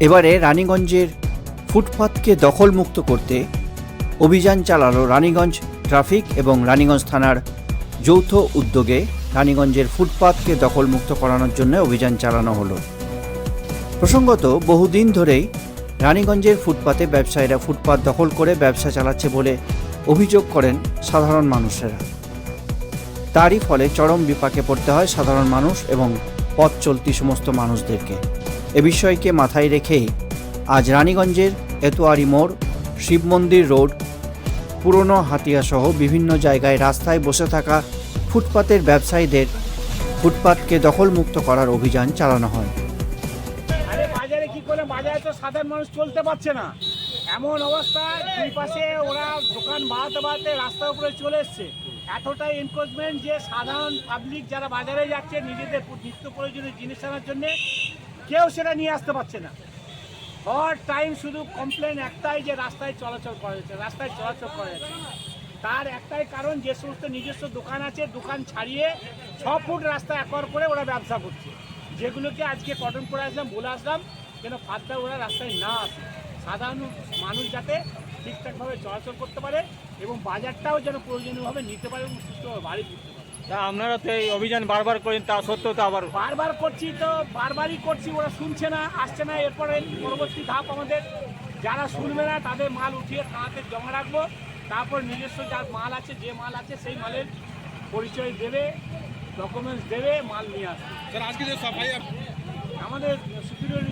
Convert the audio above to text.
এবারে রানীগঞ্জের ফুটপাতকে দখলমুক্ত করতে অভিযান চালালো রানীগঞ্জ ট্রাফিক এবং রানীগঞ্জ থানার যৌথ উদ্যোগে রানীগঞ্জের ফুটপাতকে দখলমুক্ত করানোর জন্য অভিযান চালানো হলো। প্রসঙ্গত, বহুদিন ধরেই রানীগঞ্জের ফুটপাতে ব্যবসায়ীরা ফুটপাত দখল করে ব্যবসা চালাচ্ছে বলে অভিযোগ করেন সাধারণ মানুষেরা। তারই ফলে চরম বিপাকে পড়তে হয় সাধারণ মানুষ এবং পথ চলতি সমস্ত মানুষদেরকে। এ বিষয়কে মাথায় রেখেই আজ রানীগঞ্জের এতোয়ারি মোড়, শিব মন্দির রোড, পুরনো হাতিয়াসহ বিভিন্ন জায়গায় রাস্তায় বসে থাকা ফুটপাতের ব্যবসায়ীদের ফুটপাতকে দখলমুক্ত করার অভিযান চালানো হয়। বাজারে বাজারে তো সাধারণ মানুষ চলতে পারছে না। এমন অবস্থা, দুই পাশে ওরা দোকান বাড়াতে বাড়াতে রাস্তার উপরে চলে এসছে। এতটাই এনক্রোচমেন্ট যে সাধারণ পাবলিক যারা বাজারে যাচ্ছে, নিজেদের নিত্য প্রয়োজনীয় জিনিস আনার জন্য কেউ সেটা নিয়ে আসতে পারছে না। হর টাইম শুধু কমপ্লেন একটাই যে রাস্তায় চলাচল করা যাচ্ছে রাস্তায় চলাচল করা যাচ্ছে তার একটাই কারণ যে সমস্ত নিজস্ব দোকান আছে, দোকান ছাড়িয়ে ছ ফুট রাস্তা একর করে ওরা ব্যবসা করছে। যেগুলোকে আজকে কটন করে আসলাম, বলে আসলাম, যেন ফাঁদটা ওরা রাস্তায় না আসে। সাধারণ মানুষ যাতে ঠিকঠাকভাবে চলাচল করতে পারে এবং বাজারটাও যেন প্রয়োজনীয়ভাবে নিতে পারে এবং সুস্থভাবে বাড়ি ফিরতে পারে। তা আপনারা তো এই অভিযান বারবার করেন তা সত্ত্বেও তো আবার বারবার করছি তো বারবারই করছি ওরা শুনছে না আসছে না। এরপরে পরবর্তী ধাপ আমাদের যারা শুনবে না তাদের মাল উঠিয়ে থানাতে জমা রাখব। তারপর নিজস্ব যার মাল আছে যে মাল আছে সেই মালের পরিচয় দেবে ডকুমেন্টস দেবে মাল নিয়ে আসবে। স্যার আজকে যে সাফাই আমাদের সুপিরিয়র